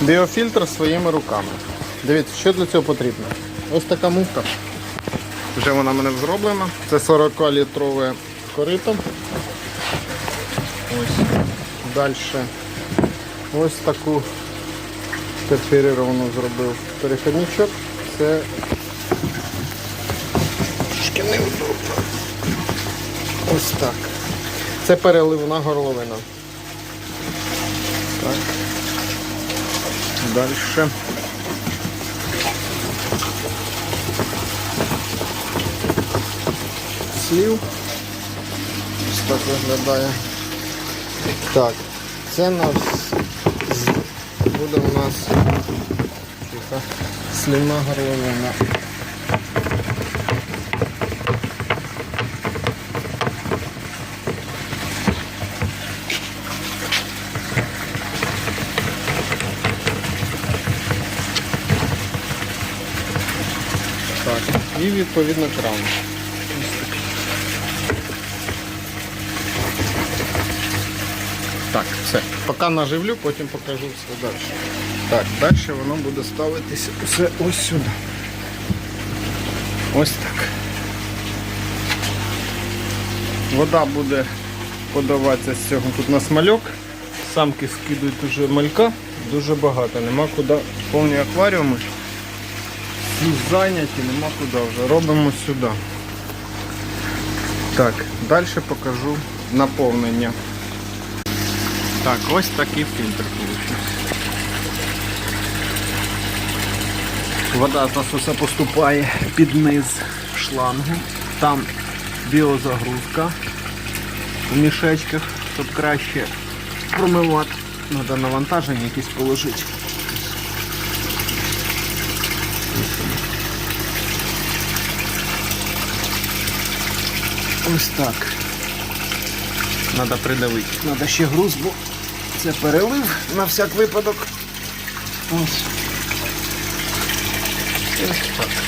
Біофільтр своїми руками. Дивіться, що для цього потрібно. Ось така муфта. Вже вона мене зроблена. Це 40-літрове корито. Ось. Далі. Ось таку перферіровану зробив переходничок. Це трошки неудобно. Ось так. Це переливна горловина. Так. Далі. Слів. Ось так виглядає. Так, це нас буде у нас слівна горловина. Так, і відповідно кран. Так, все. Поки наживлю, потім покажу все далі. Так, далі воно буде ставитися все ось сюди. Ось так. Вода буде подаватися з цього тут на смальок. Самки скидують уже малька, дуже багато, нема куди. Повні акваріуми. Всі зайняті, нема куди вже. Робимо сюди. Так, далі покажу наповнення. Так, ось такий фільтр вийшов. Вода з насоса поступає під низ шлангу. Там біозагрузка в мішечках, щоб краще промивати. Треба навантаження якесь положити. Ось так. Треба придавити. Треба ще груз, бо це перелив на всяк випадок. Ось. Ось так.